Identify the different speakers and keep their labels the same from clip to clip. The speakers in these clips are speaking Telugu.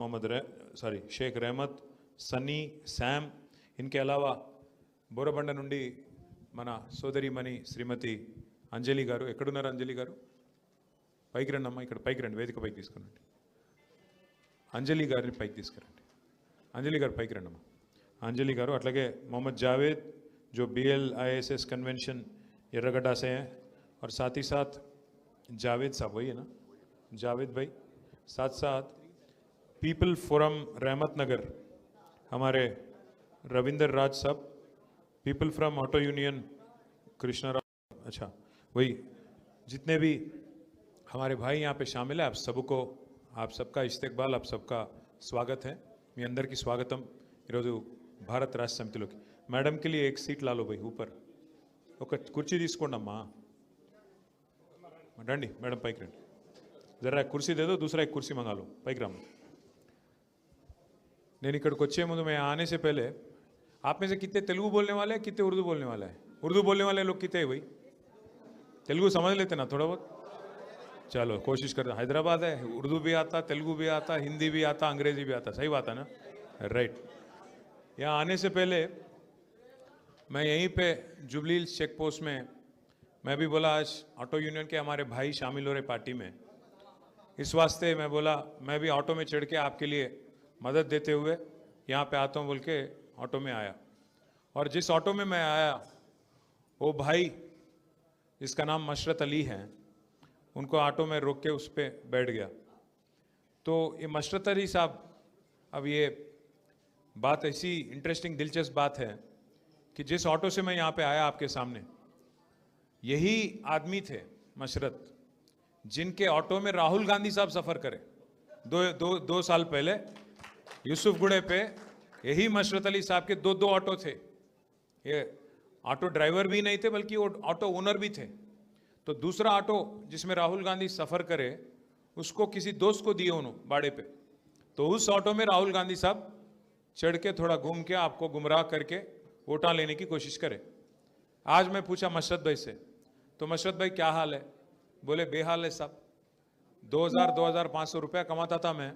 Speaker 1: मोहम्मद रे సారీ షేక్ రెహమత్ సన్నీ శామ్ ఇన్కే అలావా బోరబండ నుండి మన సోదరిమణి శ్రీమతి అంజలి గారు ఎక్కడున్నారు అంజలి గారు పైకి రండి అమ్మా ఇక్కడ పైకి రండి వేదిక పైకి తీసుకురండి అంజలి గారిని పైకి తీసుకురండి అంజలి గారు పైకి రండి అమ్మా అంజలి గారు అట్లాగే मोहम्मद जावेद जो B L I S S convention Erragadda से हैं और साथ ही साथ जावेद साहब वही है ना जावेद भाई साथ साथ पीपल फोरम रहमत नगर हमारे रविंदर राज साहब people from auto union Krishna Rao अच्छा वही जितने भी हमारे भाई यहाँ पे शामिल है आप सबको आप सबका इस्तेकबाल आप सबका स्वागत है మీ అందరికీ స్వాగతం ఈరోజు భారత్ రాష్ట్ర సమితిలోకి మేడంకి लिए एक सीट ला लो भाई ऊपर ఒక కుర్చీ తీసుకోండి అమ్మా రండి మేడం పైకి రండి జరా కుర్సీ దేదో दूसरा एक कुर्सी मंगा लो పైకి రామ్మా నేను ఇక్కడికి వచ్చే ముందు मैं आने से पहले आप में से कितने तेलुगु बोलने वाले हैं कितने उर्दू बोलने वाले हैं उर्दू बोलने वाले लोग कितने हैं भाई तेलुगु समझ लेते ना थोड़ा बहुत चलो कोशिश करते हैदराबाद है उर्दू भी आता तेलुगु भी आता हिंदी भी आता अंग्रेजी भी आता सही बात है ना राइट यहाँ आने से पहले मैं यहीं पे जुबली चेक पोस्ट में मैं भी बोला आज ऑटो यूनियन के हमारे भाई शामिल हो रहे पार्टी में इस वास्ते मैं बोला मैं भी ऑटो में चढ़ के आपके लिए मदद देते हुए यहाँ पे आता हूँ बोल के ऑटो में आया। और जिस ऑटो में मैं आया, वो भाई जिसका नाम मशरत अली है, उनको ऑटो में रोक के उस पर बैठ गया। तो ये मशरत अली साहब, अब ये बात ऐसी इंटरेस्टिंग दिलचस्प बात है कि जिस ऑटो से मैं यहाँ पे आया आपके सामने, यही आदमी थे मशरत, जिनके ऑटो में राहुल गांधी साहब सफ़र करे। दो दो दो साल पहले यूसुफ गुड़े पे, यही मशरत अली साहब के दो दो ऑटो थे। ये ऑटो ड्राइवर भी नहीं थे, बल्कि वो ऑटो ओनर भी थे। तो दूसरा ऑटो जिसमें राहुल गांधी सफ़र करे, उसको किसी दोस्त को दिए उन्होंने बाड़े पे। तो उस ऑटो में राहुल गांधी साहब चढ़ के थोड़ा घूम के आपको गुमराह करके वोटा लेने की कोशिश करे। आज मैं पूछा, मशरत भाई से तो मशरत भाई, क्या हाल है? बोले, बेहाल है साहब। दो हज़ार दो हज़ार पाँच सौ रुपया कमाता था मैं।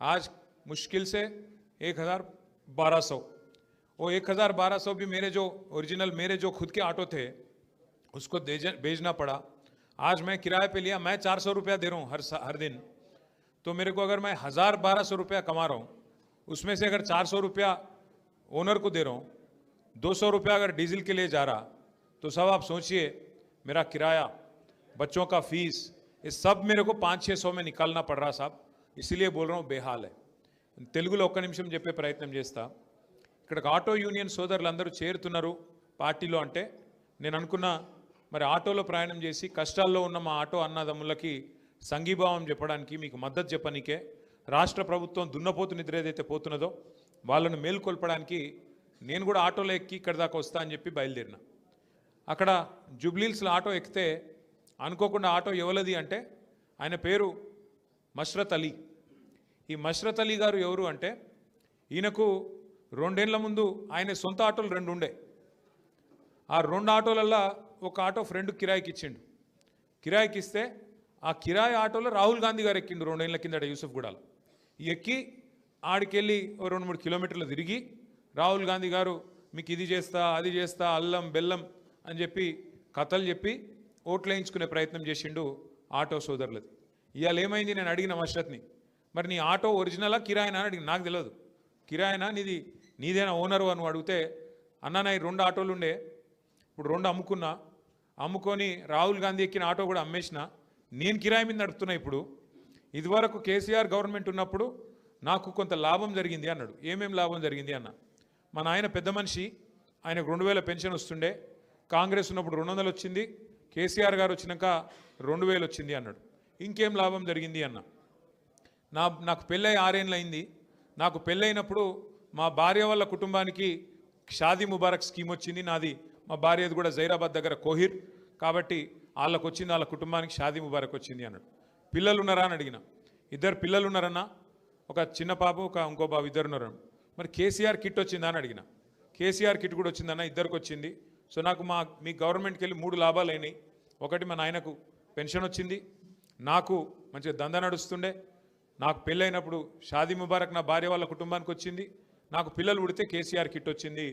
Speaker 1: आज मुश्किल से एक हज़ार बारह सौ। वो एक हज़ार बारह सौ भी मेरे जो ओरिजिनल मेरे जो खुद के ऑटो थे, उसको भेजना पड़ा। आज मैं किराए पे लिया, मैं चार सौ रुपया दे रहा हूँ हर हर दिन। तो मेरे को अगर मैं हज़ार बारह सौ रुपया कमा रहा हूँ, उसमें से अगर चार सौ रुपया ओनर को दे रहा हूँ, दो सौ रुपया अगर डीजल के लिए जा रहा तो सब आप सोचिए, मेरा किराया, बच्चों का फ़ीस ये सब मेरे को पाँच छः सौ में निकालना पड़ रहा साहब। इसीलिए बोल रहा हूँ बेहाल है। తెలుగులో ఒక్క నిమిషం చెప్పే ప్రయత్నం చేస్తా. ఇక్కడికి ఆటో యూనియన్ సోదరులందరూ చేరుతున్నారు పార్టీలో అంటే. నేను అనుకున్న మరి ఆటోలో ప్రయాణం చేసి కష్టాల్లో ఉన్న మా ఆటో అన్నదమ్ములకి సంఘీభావం చెప్పడానికి మీకు మద్దతు చెప్పనీకే రాష్ట్ర ప్రభుత్వం దున్నపోతు నిద్ర ఏదైతే పోతున్నదో వాళ్ళను మేల్కొల్పడానికి నేను కూడా ఆటోలో ఎక్కి ఇక్కడ దాకా వస్తా అని చెప్పి బయలుదేరిన. అక్కడ జూబ్లీల్స్లో ఆటో ఎక్కితే అనుకోకుండా ఆటో ఎవలది అంటే ఆయన పేరు మష్రత్ అలీ. ఈ మష్రత్ అలీ గారు ఎవరు అంటే ఈయనకు రెండేళ్ళ ముందు ఆయన సొంత ఆటోలు రెండు ఉండే. ఆ రెండు ఆటోలల్లో ఒక ఆటో ఫ్రెండ్ కిరాయికి ఇచ్చిండు. కిరాయికి ఇస్తే ఆ కిరాయి ఆటోలో రాహుల్ గాంధీ గారు ఎక్కిండు రెండేళ్ళ కిందట యూసుఫ్ గూడాలో. ఎక్కి ఆడికెళ్ళి ఓ రెండు మూడు కిలోమీటర్లు తిరిగి రాహుల్ గాంధీ గారు మీకు ఇది చేస్తా అది చేస్తా అల్లం బెల్లం అని చెప్పి కథలు చెప్పి ఓట్లు వేయించుకునే ప్రయత్నం చేసిండు ఆటో సోదరులది. ఇవాళ ఏమైంది నేను అడిగిన మషరత్ని. మరి నీ ఆటో ఒరిజినలా కిరాయినా అని నాకు తెలియదు కిరాయినా నీది నీదేనా ఓనరు అని అడిగితే అన్న నా ఈ రెండు ఆటోలు ఉండే. ఇప్పుడు రెండు అమ్ముకున్నా. అమ్ముకొని రాహుల్ గాంధీ ఎక్కిన ఆటో కూడా అమ్మేసిన. నేను కిరాయి మీద నడుపుతున్నా ఇప్పుడు. ఇదివరకు కేసీఆర్ గవర్నమెంట్ ఉన్నప్పుడు నాకు కొంత లాభం జరిగింది అన్నాడు. ఏమేం లాభం జరిగింది అన్న? మా నాయన పెద్ద మనిషి. ఆయనకు రెండు వేల పెన్షన్ వస్తుండే. కాంగ్రెస్ ఉన్నప్పుడు రెండు వందలు వచ్చింది. కేసీఆర్ గారు వచ్చినాక రెండు వేలు వచ్చింది అన్నాడు. ఇంకేం లాభం జరిగింది అన్న? నా నాకు పెళ్ళై ఆరేళ్ళు అయింది నాకు పెళ్ళైనప్పుడు మా భార్య వాళ్ళ కుటుంబానికి షాదీ ముబారక్ స్కీమ్ వచ్చింది. నాది మా భార్యది కూడా జైరాబాద్ దగ్గర కోహిర్. కాబట్టి వాళ్ళకు వచ్చింది వాళ్ళ కుటుంబానికి షాదీ ముబారక్ వచ్చింది అన్నాడు. పిల్లలు ఉన్నారా అని అడిగిన. ఇద్దరు పిల్లలు ఉన్నారన్నా ఒక చిన్న పాప ఒక ఇంకో బాబు ఇద్దరు ఉన్నారు మరి కేసీఆర్ కిట్ వచ్చిందా అని అడిగిన. కేసీఆర్ కిట్ కూడా వచ్చిందన్న ఇద్దరికి వచ్చింది సో నాకు మా మీ గవర్నమెంట్కి వెళ్ళి మూడు లాభాలు అయినాయి ఒకటి మా నాయనకు పెన్షన్ వచ్చింది. నాకు మంచిగా దంద నడుస్తుండే. నాకు పెళ్ళైనప్పుడు షాదీ ముబారక్ నా భార్య వాళ్ళ కుటుంబానికి వచ్చింది. నాకు పిల్లలు ఉడితే కేసీఆర్ కిట్ వచ్చింది.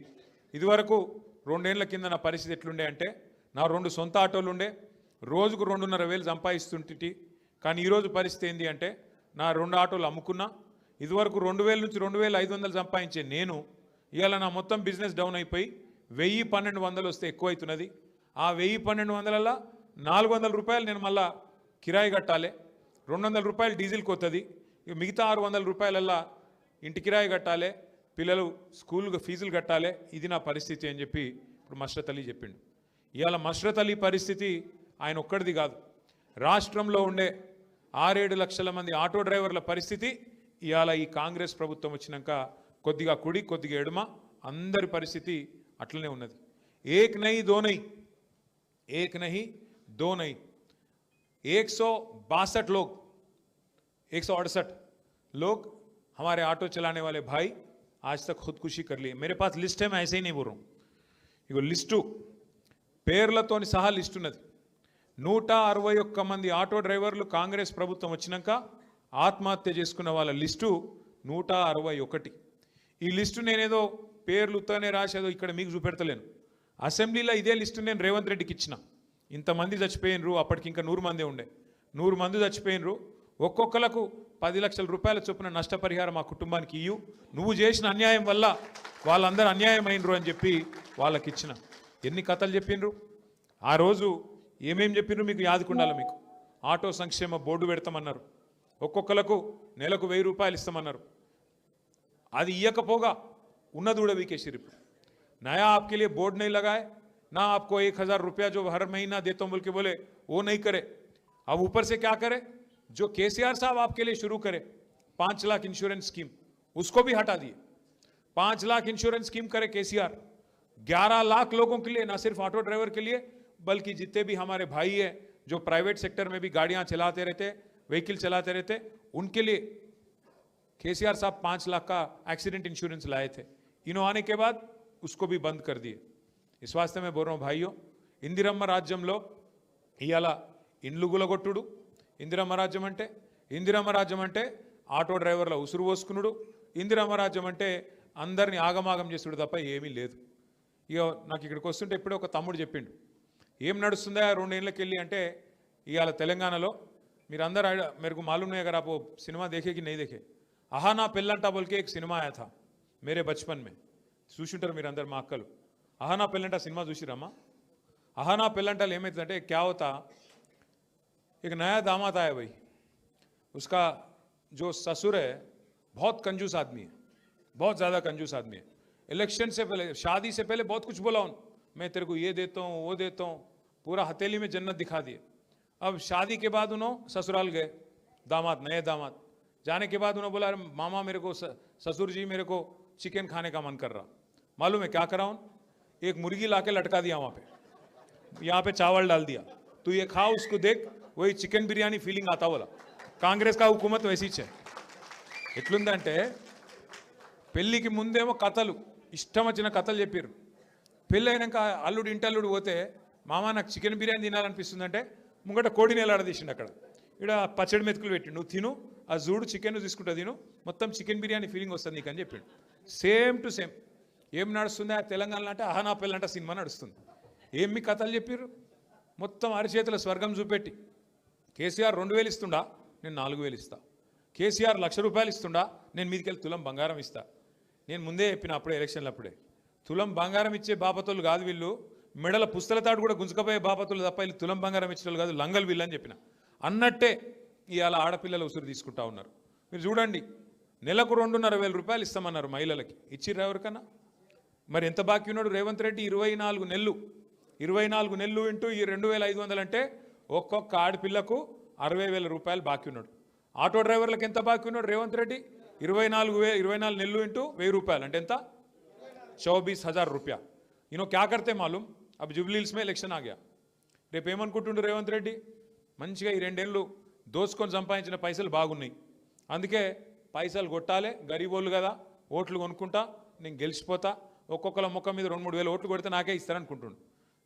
Speaker 1: ఇదివరకు రెండేళ్ళ కింద నా పరిస్థితి ఎట్లుండే అంటే నా రెండు సొంత ఆటోలు ఉండే. రోజుకు రెండున్నర వేలు సంపాదిస్తుంటి కానీ ఈరోజు పరిస్థితి ఏంటి అంటే నా రెండు ఆటోలు అమ్ముకున్నా. ఇదివరకు రెండు వేల నుంచి రెండు వేల ఐదు వందలు సంపాదించే నేను ఇవాళ నా మొత్తం బిజినెస్ డౌన్ అయిపోయి వెయ్యి పన్నెండు వందలు వస్తే ఎక్కువ అవుతున్నది ఆ వెయ్యి పన్నెండు వందలలో నాలుగు వందల రూపాయలు నేను మళ్ళా కిరాయి కట్టాలి. రెండు వందల రూపాయలు డీజిల్ కొత్తది ఇక మిగతా ఆరు వందల రూపాయలల్లా ఇంటి కిరాయి కట్టాలి పిల్లలు స్కూల్కి ఫీజులు కట్టాలి ఇది నా పరిస్థితి అని చెప్పి ఇప్పుడు మష్రత్ అలీ చెప్పిండు ఇవాళ మష్రత్ అలీ పరిస్థితి ఆయన ఒక్కడిది కాదు రాష్ట్రంలో ఉండే ఆరేడు లక్షల మంది ఆటో డ్రైవర్ల పరిస్థితి ఇవాళ ఈ కాంగ్రెస్ ప్రభుత్వం వచ్చినాక కొద్దిగా కుడి కొద్దిగా ఎడుమ అందరి పరిస్థితి అట్లనే ఉన్నది ఏక్ నై దో నై एक नहीं दो नहीं एक सौ बासठ लोग एक सौ अड़सठ लोग हमारे ऑटो चलाने वाले भाई आज तक खुदकुशी कर लिए मेरे पास लिस्ट है मैं ऐसे ही नहीं बोल रहा हूँ ఇగో లిస్టు పేర్లతోని సహా లిస్ట్ ఉన్నది నూట అరవై ఒక్క మంది ఆటో డ్రైవర్లు కాంగ్రెస్ ప్రభుత్వం వచ్చినాక ఆత్మహత్య చేసుకున్న వాళ్ళ లిస్టు నూట అరవై ఒకటి ఈ లిస్టు నేనేదో పేర్లు ఉత్తనే రాసేదో ఇక్కడ మీకు చూపెడతలేను అసెంబ్లీలో ఇదే లిస్టు నేను రేవంత్ రెడ్డికి ఇచ్చిన ఇంతమంది చచ్చిపోయినరు అప్పటికి ఇంకా నూరు మందే ఉండే నూరు మంది చచ్చిపోయినరు ఒక్కొక్కలకు పది లక్షల రూపాయల చొప్పున నష్టపరిహారం మా కుటుంబానికి ఇయ్యు నువ్వు చేసిన అన్యాయం వల్ల వాళ్ళందరూ అన్యాయం అయినరు అని చెప్పి వాళ్ళకి ఇచ్చిన ఎన్ని కథలు చెప్పిండ్రు ఆ రోజు ఏమేం చెప్పిండ్రు మీకు యాదుకుండాలి మీకు ఆటో సంక్షేమ బోర్డు పెడతామన్నారు ఒక్కొక్కలకు నెలకు వెయ్యి రూపాయలు ఇస్తామన్నారు అది ఇయ్యకపోగా ఉన్నది కూడా వీకేసిరు ఇప్పుడు नया आपके लिए बोर्ड नहीं लगाए ना आपको एक हजार रुपया जो हर महीना देता हूं बोल के बोले वो नहीं करे अब ऊपर से क्या करे जो केसीआर साहब आपके लिए शुरू करे, पाँच लाख इंश्योरेंस स्कीम उसको भी हटा दिए। पाँच लाख इंश्योरेंस स्कीम करे केसीआर। ग्यारह लाख लोगों के लिए, ना सिर्फ़ ऑटो ड्राइवर के लिए, बल्कि जितने भी हमारे भाई है, जो प्राइवेट सेक्टर में भी गाड़ियाँ चलाते रहते व्हीकल चलाते रहते उनके लिए केसीआर साहब पाँच लाख का एक्सीडेंट इंश्योरेंस लाए थे। इन्हों आने के बाद उसको भी बंद कर दिए। इस वास्ते में बोल रहा हूँ, भाइयों, इंदिरम्म राज्यम लोग इला इन लोगों రాజ్యం అంటే ఇందిరమ్మ రాజ్యం అంటే ఆటో డ్రైవర్ల ఉసురు పోసుకునుడు ఇందిరమ్మ రాజ్యం అంటే అందరిని ఆగమాగం చేసుడు తప్ప ఏమీ లేదు ఇక నాకు ఇక్కడికి వస్తుంటే ఇప్పుడే ఒక తమ్ముడు చెప్పిండు ఏం నడుస్తుందా రెండేళ్ళకి వెళ్ళి అంటే ఇవాళ తెలంగాణలో మీరు అందరు ఐడ- मेरे को मालूम नहीं अगर आप वो सिनेमा देखे कि नहीं देखे అహానా పెళ్ళంట బోల్కే एक సినిమా आया था मेरे बचपन में చూసింటారు మీరు అందరు మా అక్కలు అహానా పెళ్ళంట సినిమా చూసిరమ్మా అహానా పెళ్ళంటలు ఏమవుతుందంటే క్యా होता एक नया दामाद आया भाई। उसका जो ससुर है, बहुत कंजूस आदमी है, बहुत ज़्यादा कंजूस आदमी है। इलेक्शन से पहले, शादी से पहले बहुत कुछ बोला उन, मैं तेरे को ये देता हूँ, वो देता हूँ। पूरा हथेली में जन्नत दिखा दिए। अब शादी के बाद उन्होंने ससुराल गए, दामाद, नए दामाद। जाने के बाद उन्होंने बोला, "अरे मामा मेरे को ससुर जी मेरे को चिकन खाने का मन कर रहा मालूम है क्या करा उन? एक मुर्गी ला के लटका दिया वहाँ पे। यहाँ पे चावल डाल दिया। तू ये खा, उसको देख वही चिकन बिरयानी फीलिंग आता बोला కాంగ్రెస్ కా హుకుమత్ వేసి ఇచ్చే ఎట్లుందంటే పెళ్ళికి ముందేమో కథలు ఇష్టం వచ్చిన కథలు చెప్పారు పెళ్ళి అయినాక అల్లుడు ఇంటల్లుడు పోతే మామ నాకు చికెన్ బిర్యానీ తినాలనిపిస్తుందంటే ముంగట కోడిని ఎలాడదీసిండు అక్కడ ఇక్కడ పచ్చడి మెతుకులు పెట్టి నువ్వు తిను ఆ జూడు చికెన్ తీసుకుంటా తిను మొత్తం చికెన్ బిర్యానీ ఫీలింగ్ వస్తుంది నీకు అని చెప్పిండు సేమ్ టు సేమ్ ఏం నడుస్తుంది ఆ తెలంగాణలో అంటే ఆహనా పెళ్ళంట సినిమా నడుస్తుంది ఏం మీ కథలు చెప్పారు మొత్తం అరిచేతుల స్వర్గం చూపెట్టి కేసీఆర్ రెండు వేలు ఇస్తుండా? నేను నాలుగు వేలు ఇస్తా. కేసీఆర్ లక్ష రూపాయలు ఇస్తుండా? నేను మీదికెళ్ళి తులం బంగారం ఇస్తా. నేను ముందే చెప్పిన అప్పుడే ఎలక్షన్లు అప్పుడే. తులం బంగారం ఇచ్చే బాపతులు కాదు వీళ్ళు. మెడల పుస్తల తాడు కూడా గుంజుకపోయే బాపతులు తప్ప వీళ్ళు తులం బంగారం ఇచ్చిన కాదు లంగల్ వీళ్ళు అని చెప్పిన. అన్నట్టే ఇవాళ ఆడపిల్లలు ఉసురు తీసుకుంటా ఉన్నారు. మీరు చూడండి నెలకు రెండున్నర వేల రూపాయలు ఇస్తామన్నారు మహిళలకి. ఇచ్చిర్రా ఎవరికన్నా? మరి ఎంత బాకీ ఉన్నాడు? రేవంత్ రెడ్డి ఇరవై నాలుగు నెలలు. ఇరవై నాలుగు నెలలు ఇంటూ ఈ రెండు వేల ఐదు వందలు అంటే ఒక్కొక్క ఆడపిల్లకు అరవై వేల రూపాయలు బాకీ ఉన్నాడు. ఆటో డ్రైవర్లకు ఎంత బాకీ ఉన్నాడు రేవంత్ రెడ్డి? ఇరవై నాలుగు వే ఇరవై నాలుగు నెలలు ఇంటూ వెయ్యి రూపాయలు. అంటే ఎంత? చౌబీస్ హజార్ రూపాయ. ఈయన క్యా కర్తే మాలూమ్ అప్పుడు జూబ్లీహిల్స్మే ఎలక్షన్ ఆగా రేపు ఏమనుకుంటుండ్రు రేవంత్ రెడ్డి? మంచిగా ఈ రెండేళ్ళు దోచుకొని సంపాదించిన పైసలు బాగున్నాయి. అందుకే పైసలు కొట్టాలి గరీబోళ్ళు కదా ఓట్లు కొనుక్కుంటా నేను గెలిచిపోతా. ఒక్కొక్కల ముఖం మీద రెండు మూడు వేల ఓట్లు కొడితే నాకే ఇస్తారనుకుంటుండు.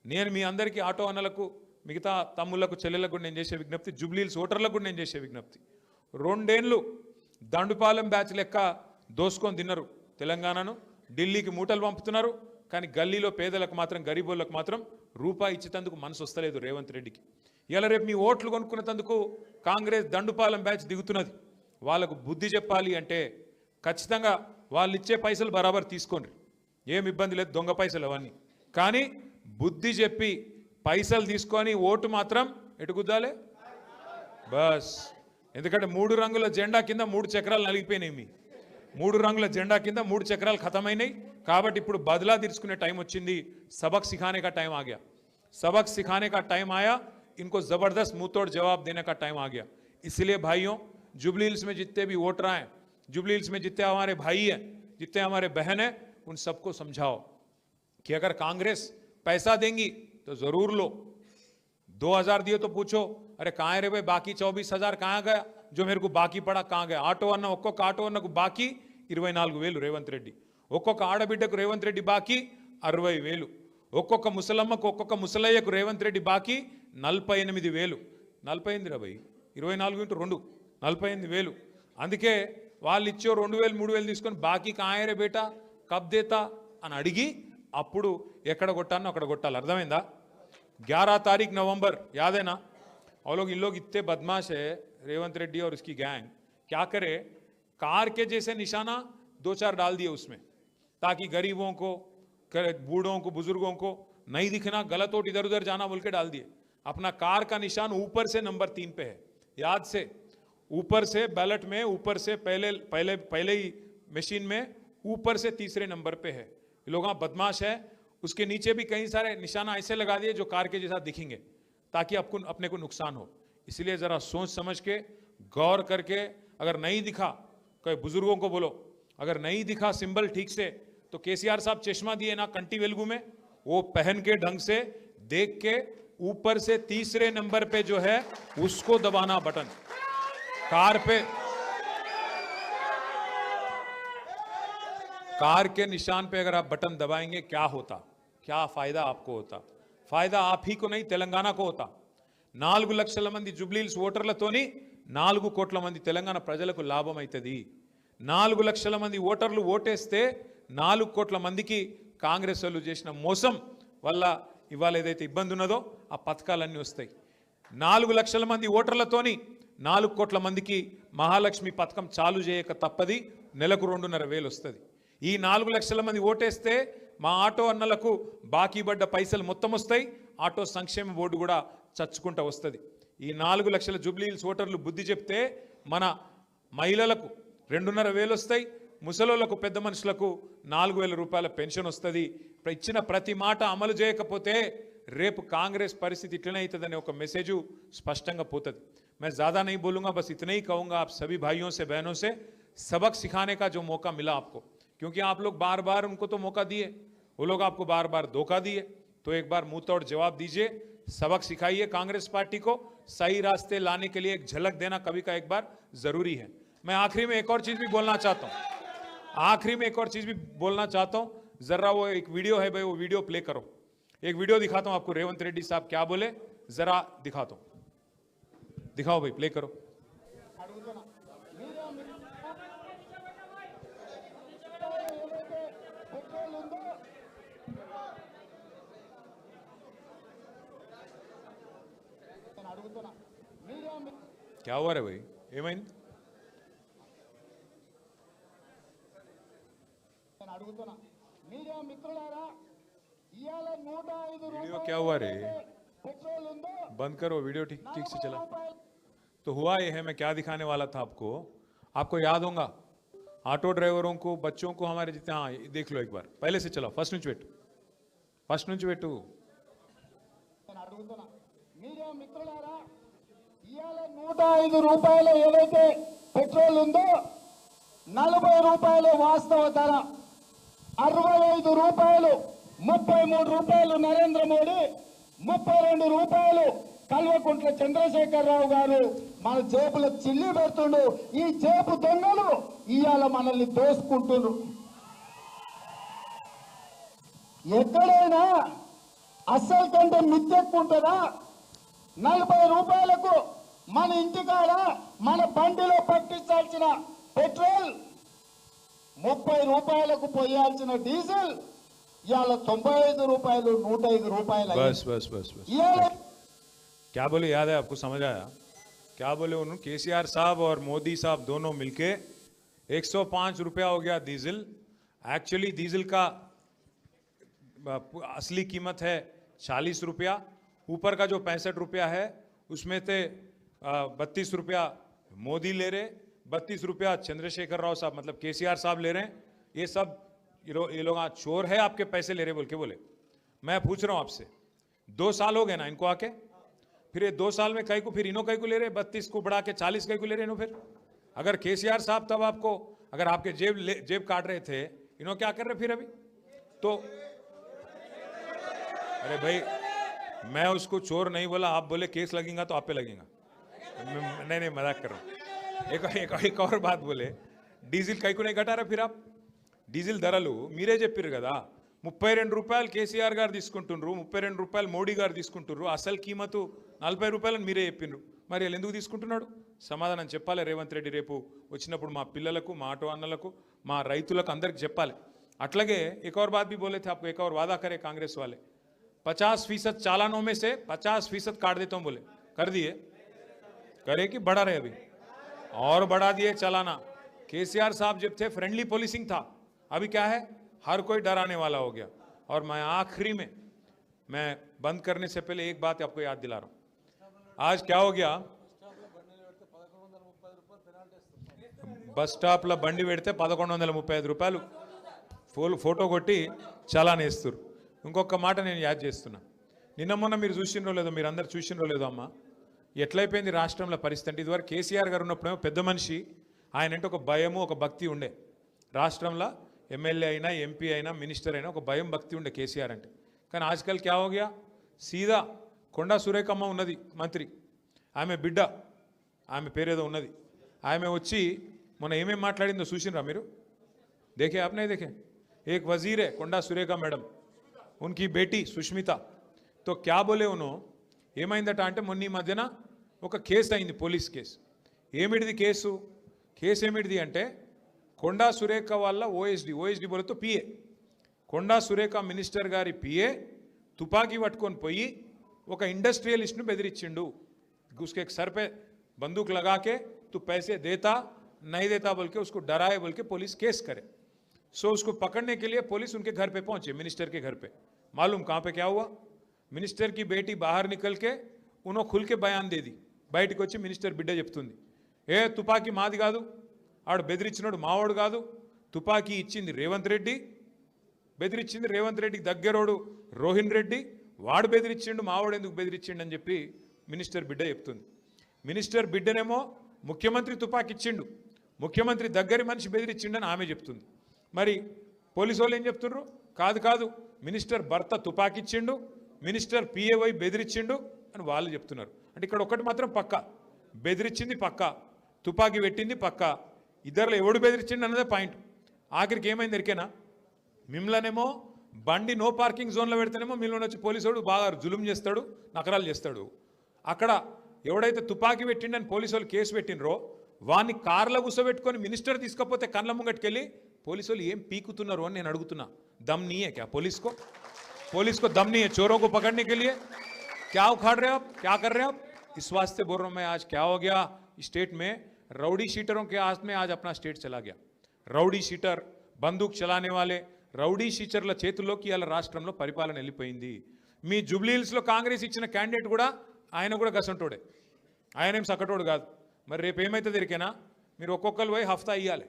Speaker 1: నేను మీ అందరికీ ఆటో అన్నలకు మిగతా తమ్ముళ్ళకు చెల్లెలకు కూడా నేను చేసే విజ్ఞప్తి జుబ్లీల్స్ ఓటర్లకు కూడా నేను చేసే విజ్ఞప్తి. రెండేళ్ళు దండుపాలెం బ్యాచ్ లెక్క దోసుకొని తిన్నారు తెలంగాణను. ఢిల్లీకి మూటలు పంపుతున్నారు కానీ గల్లీలో పేదలకు మాత్రం గరీబోళ్ళకు మాత్రం రూపాయి ఇచ్చేటందుకు మనసు వస్తలేదు రేవంత్ రెడ్డికి. ఇలా రేపు మీ ఓట్లు కొనుక్కునేందుకు కాంగ్రెస్ దండుపాలెం బ్యాచ్ దిగుతున్నది. వాళ్ళకు బుద్ధి చెప్పాలి అంటే ఖచ్చితంగా వాళ్ళు ఇచ్చే పైసలు బరాబర్ తీసుకోండి. ఏం ఇబ్బంది లేదు దొంగ పైసలు అవన్నీ. కానీ బుద్ధి చెప్పి పైసలు తీసుకొని ఓటు మాత్రం ఎటు గుద్దాలే బస్ ఎందుకంటే మూడు రంగుల జెండా కింద మూడు చక్రాలు నలిగిపోయినాయి మీ మూడు రంగుల జెండా కింద మూడు చక్రాలు ఖతమైనాయి కాబట్టి ఇప్పుడు బదిలా తీర్చుకునే టైం వచ్చింది సబక్ सिखाने का टाइम आ गया सबक सिखाने का टाइम आया इनको जबरदस्त मुंह तोड़ जवाब देने का टाइम आ गया इसलिए भाइयों जुबली हिल्स में जितने भी वोटर हैं जुबली हिल्स में जितने हमारे भाई हैं जितने हमारे बहन हैं उन सबको समझाओ कि अगर कांग्रेस पैसा देंगी तो जरूर लो दो हजार दिए तो पूछो अरे कहाँ है रे भाई बाकी चौबीस हजार कहाँ गया जो मेरे को बाकी पड़ा कहाँ गया ఆటో అన్న ఒక్కొక్క ఆటో అన్నకు బాకీ ఇరవై నాలుగు వేలు రేవంత్ రెడ్డి ఒక్కొక్క ఆడబిడ్డకు రేవంత్ రెడ్డి బాకీ అరవై వేలు ఒక్కొక్క ముసలమ్మకు ఒక్కొక్క ముసలయ్యకు రేవంత్ రెడ్డి బాకీ నలభై ఎనిమిది వేలు నలభై ఎనిమిది రవై ఇరవై నాలుగు ఇంటూ రెండు నలభై ఎనిమిది వేలు అందుకే వాళ్ళు ఇచ్చే రెండు వేలు మూడు వేలు తీసుకొని బాకీ కాయరే బేటా కబ్ దేతా అని అడిగి అప్పుడు ఎక్కడ కొట్టానో అక్కడ కొట్టాలి అర్థమైందా ग्यारह तारीख नवंबर, याद है ना? और लोग इन लोग इतने बदमाश है, रेवंत रेड्डी और उसकी गैंग। क्या करे? कार के जैसे निशाना दो चार डाल दिए उसमें, ताकि गरीबों को बूढ़ों को, बुज़ुर्गों को नहीं दिखना, गलत वोट इधर उधर जाना बोल के डाल दिए। अपना कार का निशान ऊपर से नंबर तीन पे है, याद से। ऊपर से बैलेट में, ऊपर से पहले पहले पहले ही मशीन में, ऊपर से तीसरे नंबर पे है। लोग बदमाश है उसके नीचे भी कई सारे निशाना ऐसे लगा दिए जो कार के जैसा दिखेंगे, ताकि आपको, अपने को नुकसान हो। इसलिए जरा सोच समझ के, गौर करके, अगर नहीं दिखा, कोई बुज़ुर्गों को बोलो, अगर नहीं दिखा सिंबल ठीक से तो केसीआर साहब चश्मा दिए ना कंटी वेलगू में, वो पहन के ढंग से, देख के, ऊपर से तीसरे नंबर पे जो है, उसको दबाना बटन। कार पे कार के निशान पे अगर आप बटन दबाएंगे क्या होता क्या फायदा आपको होता फायदा आप ही को नहीं తెలంగాణ को होता నాలుగు లక్షల మంది జుబ్లీల్స్ ఓటర్లతోని నాలుగు కోట్ల మంది తెలంగాణ ప్రజలకు లాభం అవుతుంది నాలుగు లక్షల మంది ఓటర్లు ఓటేస్తే నాలుగు కోట్ల మందికి కాంగ్రెస్ వాళ్ళు చేసిన మోసం వల్ల ఇవాళ ఏదైతే ఇబ్బంది ఉన్నదో ఆ పథకాలన్నీ వస్తాయి నాలుగు లక్షల మంది ఓటర్లతోని నాలుగు కోట్ల మందికి మహాలక్ష్మి పథకం చాలు చేయక తప్పది నెలకు రెండున్నర వేలు వస్తుంది ఈ నాలుగు లక్షల మంది ఓటేస్తే మా ఆటో అన్నలకు బాకీ పడ్డ పైసలు మొత్తం వస్తాయి ఆటో సంక్షేమ బోర్డు కూడా చచ్చుకుంటా వస్తుంది ఈ నాలుగు లక్షల జూబ్లీహిల్స్ ఓటర్లు బుద్ధి చెప్తే మన మహిళలకు రెండున్నర వేలు వస్తాయి ముసలోళ్లకు పెద్ద మనుషులకు నాలుగు వేల రూపాయల పెన్షన్ వస్తుంది ఇచ్చిన ప్రతి మాట అమలు చేయకపోతే రేపు కాంగ్రెస్ పరిస్థితి ఇట్లనే అవుతుందనే ఒక మెసేజ్ స్పష్టంగా పోతుంది मैं ज़्यादा नहीं बोलूंगा बस इतना ही कहूंगा आप सभी भाइयों से बहनों से सबक सिखाने का जो मौका मिला आपको क्योंकि आप लोग बार बार उनको तो मौका दिए, वो लोग आपको बार बार धोखा दिए। तो एक बार मुँह तोड़ जवाब दीजिए, सबक सिखाइए कांग्रेस पार्टी को, सही रास्ते लाने के लिए एक झलक देना कभी का एक बार ज़रूरी है। मैं आखिरी में एक और चीज़ भी बोलना चाहता हूँ। आखिरी में एक और चीज़ भी बोलना चाहता हूँ, जरा वो एक वीडियो है भाई, वो वीडियो प्ले करो। एक वीडियो दिखाता हूँ आपको, रेवंत रेड्डी साहब क्या बोले, जरा दिखाता हूँ। दिखाओ भाई, प्ले करो। क्या हुआ रे भाई ఏమైంది
Speaker 2: నేను అడుగుతున్నా మీడియా మిత్రులారా ఇవాళ నూట ఐదు
Speaker 1: वीडियो क्या हुआ रे
Speaker 2: పెట్రోల్ ఉందో
Speaker 1: बंद करो वीडियो ठीक ठीक से चला
Speaker 2: రూపాయలు
Speaker 1: तो हुआ ये है मैं क्या दिखाने वाला था आपको आपको याद होगा ऑटो ड्राइवरों को बच्चों को हमारे जितने हाँ ये देख लो एक बार पहले से चलो फर्स्ट నుంచి పెట్టు ఫస్ట్ నుంచి పెట్టు
Speaker 2: ఇవాళ నూట ఐదు రూపాయలు ఏదైతే పెట్రోల్ ఉందో నలభై రూపాయలు వాస్తవ ధర. అరవై ఐదు రూపాయలు ముప్పై మూడు రూపాయలు నరేంద్ర మోడీ ముప్పై రెండు రూపాయలు కల్వకుంట్ల చంద్రశేఖరరావు గారు మన జేబుల చిల్లి పెడుతుండు. ఈ జేబు దొంగలు ఇవాళ మనల్ని దోసుకుంటున్నారు ఎక్కడైనా అస్సలు కంటే మిత్తెక్కుంటుందా నలభై రూపాయలకు మన ఇంటికాడ మన బండిలో పట్టించాల్సిన పెట్రోల్ ముప్పై రూపాయలకు పోయాల్సిన డీజిల్ ఇవాళ తొంభై ఐదు రూపాయలు నూట ఐదు రూపాయలు అయింది.
Speaker 1: बस बस बस बस
Speaker 2: ఇవాళ
Speaker 1: क्या बोले याद है आपको समझ आया क्या बोले उन्होंने केसीआर साहब और मोदी साहब दोनों मिलके 105 रुपया हो गया डीजल एक्चुअली डीजल का अ, असली कीमत है चालीस रुपया ऊपर का जो पैंसठ रुपया है उसमें से बत्तीस रुपया मोदी ले रहे, बत्तीस रुपया चंद्रशेखर राव साहब मतलब केसीआर साहब ले रहे हैं ये सब ये लोग आज चोर है, आपके पैसे ले रहे, बोल के बोले। मैं पूछ रहा हूँ आपसे, दो साल हो गए ना इनको आके? फिर ये दो साल में कई को, फिर इनो कई को ले रहे, बत्तीस को बढ़ा के चालीस कई को ले रहे इनो फिर? अगर केसीआर साहब तब आपको, अगर आपके जेब जेब काट रहे थे, इनो क्या कर रहे फिर अभी? तो अरे भाई, मैं उसको चोर नहीं बोला, आप बोले केस लगेगा तो आप पे लगेगा। नहीं नहीं मजाक कर रहा हूं एक, एक, एक और बात बोले డీజిల్ కైకు नहीं घटा रहे फिर आप డీజిల్ ధరలు మీరే చెప్పారు కదా ముప్పై రెండు రూపాయలు కేసీఆర్ గారు తీసుకుంటుండ్రు ముప్పై రెండు రూపాయలు మోడీ గారు తీసుకుంటున్నారు అసలు కీమతు నలభై రూపాయలని మీరే చెప్పిండ్రు మరి వీళ్ళు ఎందుకు తీసుకుంటున్నాడు సమాధానం చెప్పాలి రేవంత్ రెడ్డి రేపు వచ్చినప్పుడు మా పిల్లలకు మా ఆటో అన్నలకు మా రైతులకు అందరికి చెప్పాలి అట్లాగే एक और बात भी बोले थे आपको एक और वादा करे कांग्रेस वाले पचास फीसद चालानों में से पचास फीसद काट देता हूं बोले कर दिए करे कि बढ़ा रहे अभी और बढ़ा दिए चलाना केसीआर साहब जब थे फ्रेंडली पोलिसिंग था अभी क्या है हर कोई डराने वाला हो गया और मैं आखिरी में मैं बंद करने से पहले एक बात आपको याद दिला रहा हूं आज क्या हो गया బస్ స్టాప్లో బండి పెడితే పదకొండు వందల ముప్పై ఐదు రూపాయలు ఫోల్ ఫోటో కొట్టి చలాన్ వేస్తారు ఇంకొక మాట నేను యాద్ చేస్తున్నా నిన్న మొన్న మీరు చూసిండ్రో లేదో మీరు అందరు చూసిండ్రో లేదో అమ్మా ఎట్లయిపోయింది రాష్ట్రంలో పరిస్థితి అంటే ఇదివరకు కేసీఆర్ గారు ఉన్నప్పుడేమో పెద్ద మనిషి ఆయన అంటే ఒక భయము ఒక భక్తి ఉండే. రాష్ట్రంలో ఎమ్మెల్యే అయినా ఎంపీ అయినా మినిస్టర్ అయినా ఒక భయం భక్తి ఉండే కేసీఆర్ అంటే. కానీ ఆజ్కల్ క్యావోగ్యా సీదా కొండా సురేఖమ్మ ఉన్నది మంత్రి. ఆమె బిడ్డ ఆమె పేరేదో ఉన్నది. ఆమె వచ్చి మొన్న ఏమేమి మాట్లాడిందో చూసినరా మీరు? దేఖే ఆపనే దేఖే? ఏక్ వజీరే కొండా సురేఖ మేడం ఉన్కి బేటీ సుష్మిత. తో క్యా ఉను? ఏమైందట అంటే మొన్న ఈ మధ్యన ఒక కేసు అయింది పోలీస్ కేసు ఏమిటిది కేసు కేసు ఏమిటిది అంటే కొండా సురేఖ వల్ల OSD OSD బోలతో PA Konda Surekha minister గారి పిఏ తుపాకీ పట్టుకొని పోయి ఒక ఇండస్ట్రియలిస్ట్ను బెదిరించిండు उसके सर पे बंदूक लगा के तू पैसे देता नहीं देता बोल के उसको डराए बोल के पुलिस केस करे सो उसको पकड़ने के लिए पुलिस उनके घर पे पहुंचे मिनिस्टर के घर पे मालूम कहां पे क्या हुआ మినిస్టర్ की बेटी बाहर निकल के उन्होंने खुल के बयान दे दी బయటకు వచ్చి మినిస్టర్ బిడ్డ చెప్తుంది. ఏ తుపాకీ మాది కాదు. ఆడు బెదిరించినోడు మావాడు కాదు. తుపాకీ ఇచ్చింది రేవంత్ రెడ్డి. బెదిరించింది రేవంత్ రెడ్డికి దగ్గరోడు రోహిణ్ రెడ్డి. వాడు బెదిరించిండు మావాడు ఎందుకు బెదిరించిండు అని చెప్పి మినిస్టర్ బిడ్డ చెప్తుంది. మినిస్టర్ బిడ్డనేమో ముఖ్యమంత్రి తుపాకీ ఇచ్చిండు. ముఖ్యమంత్రి దగ్గరి మనిషి బెదిరించిండని ఆమె చెప్తుంది. మరి పోలీసు వాళ్ళు ఏం చెప్తున్నారు కాదు కాదు మినిస్టర్ భర్త తుపాకిచ్చిండు మినిస్టర్ పిఏవై బెదిరించిండు అని వాళ్ళు చెప్తున్నారు. అంటే ఇక్కడ ఒకటి మాత్రం పక్క. బెదిరించింది పక్క. తుపాకీ పెట్టింది పక్క. ఇద్దరులో ఎవడు బెదిరించింది అన్నదే పాయింట్. ఆఖరికి ఏమైంది ఎరికేనా? మిమ్మల్నేమో బండి నో పార్కింగ్ జోన్లో పెడితేనేమో మిమ్మల్ని వచ్చి పోలీసుడు బాగా జులుం చేస్తాడు నకరాలు చేస్తాడు. అక్కడ ఎవడైతే తుపాకీ పెట్టిండని పోలీసు వాళ్ళు కేసు పెట్టినరో వాన్ని కార్లో కూర్చోబెట్టుకొని మినిస్టర్ తీసుకపోతే కళ్ళ ముంగట్టుకెళ్ళి పోలీసు వాళ్ళు ఏం పీకుతున్నారు అని నేను అడుగుతున్నా. దమ్ నీయే క్యా? పోలీస్కో? పోలీస్కో దమ్ నీయే. చోరోకు పకడ్నేకెళ్ళి है चोरों को पकड़ने के लिए क्या उखाड़ रहे हो आप क्या कर रहे हो आप इस वास्ते बोल रहा हूं मैं आज क्या हो गया स्टेट में रउडी शीटरों के हाथ में आज अपना स्टेट चला गया రౌడీ షీటర్ బందూక్ చలానే వాలే రౌడీ షీచర్ల చేతుల్లోకి ఇవాళ రాష్ట్రంలో పరిపాలన వెళ్ళిపోయింది మీ జుబ్లీహిల్స్లో కాంగ్రెస్ ఇచ్చిన క్యాండిడేట్ కూడా ఆయన కూడా గసంటోడే ఆయన ఏం సకటోడు కాదు మరి రేపు ఏమైతుంది ఎరికేనా మీరు ఒక్కొక్కరు పోయి హఫ్తా ఇవ్వాలి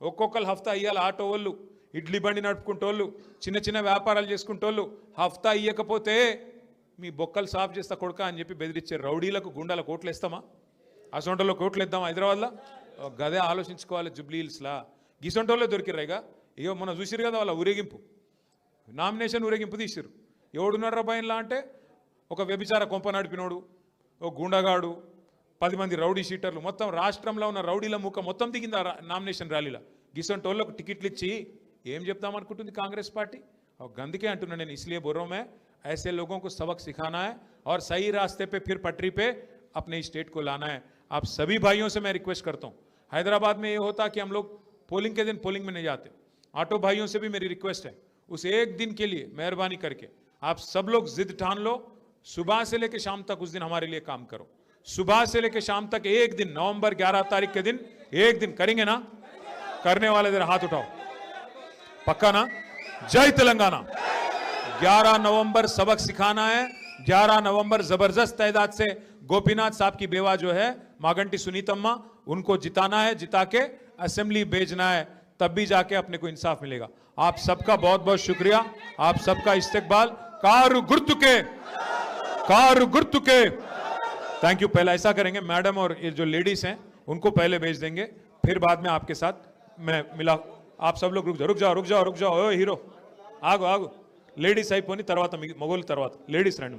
Speaker 1: ఒక్కొక్కరు హఫ్తా ఇవ్వాలి ఆటో వాళ్ళు ఇడ్లీ బండి నడుపుకుంటోళ్ళు చిన్న చిన్న వ్యాపారాలు చేసుకుంటోళ్ళు హఫ్తా ఇవ్వకపోతే మీ బొక్కలు సాఫ్ చేస్తా కొడుక అని చెప్పి బెదిరించే రౌడీలకు గుండాల కోట్లు వేస్తామా అసొంటలో కోట్లు ఇద్దాం హైదరాబాద్లో గదే ఆలోచించుకోవాలి జుబ్లీల్స్లా హిల్స్లా దొరికిరాయిగా ఇగో మనం చూసిరు కదా వాళ్ళ ఊరేగింపు. నామినేషన్ ఊరేగింపు తీసిరు ఎవడున్నారు రబాయిన్లా అంటే ఒక వ్యభిచార కొంప నడిపినోడు ఒక గుండగాడు పది మంది రౌడీ షీటర్లు. మొత్తం రాష్ట్రంలో ఉన్న రౌడీల ముక్క మొత్తం దిగింది ఆ నామినేషన్ ర్యాలీలో. గిసొంటోళ్ళకు టికెట్లు ఇచ్చి ఏం చెప్దామనుకుంటుంది కాంగ్రెస్ పార్టీ? ఒక గందుకే అంటున్నాను నేను. ఇస్లే బుర్రమే. ऐसे लोगों को सबक सिखाना है और सही रास्ते पे फिर पटरी पे अपने स्टेट को लाना है। आप सभी भाइयों से मैं रिक्वेस्ट करता हूँ, हैदराबाद में ये होता कि हम लोग पोलिंग के दिन पोलिंग में नहीं जाते। ऑटो भाइयों से भी मेरी रिक्वेस्ट है, उस एक दिन के लिए मेहरबानी करके आप सब लोग जिद ठान लो, सुबह से लेकर शाम तक उस दिन हमारे लिए काम करो। सुबह से लेकर शाम तक एक दिन, नवंबर 11 तारीख के दिन एक दिन करेंगे ना, करने वाले जरा हाथ उठाओ। पक्का ना? जय तेलंगाना। 11 नवंबर सबक सिखाना है। 11 नवंबर ज़बरदस्त तादाद से गोपीनाथ साहब की बेवा जो है, मागंटी सुनीतम्मा उनको जिताना है, जिता के असेंबली भेजना है, तब भी जाके अपने को इंसाफ मिलेगा। आप सबका बहुत बहुत शुक्रिया। आप सबका इस्तेकबाल। कार गुर्द के कार गुर्द के। थैंक यू पहले ऐसा करेंगे, मैडम और ये जो लेडीज़ हैं, उनको पहले भेज देंगे, फिर बाद में आपके साथ मैं मिला, आप सब लोग रुक जाओ रुक जाओ रुक जाओ रुक जाओ, ओ हीरो, आगो आगो। లేడీస్ అయిపోయి తర్వాత మిగి- మగోళ్ళు తర్వాత లేడీస్ రండి.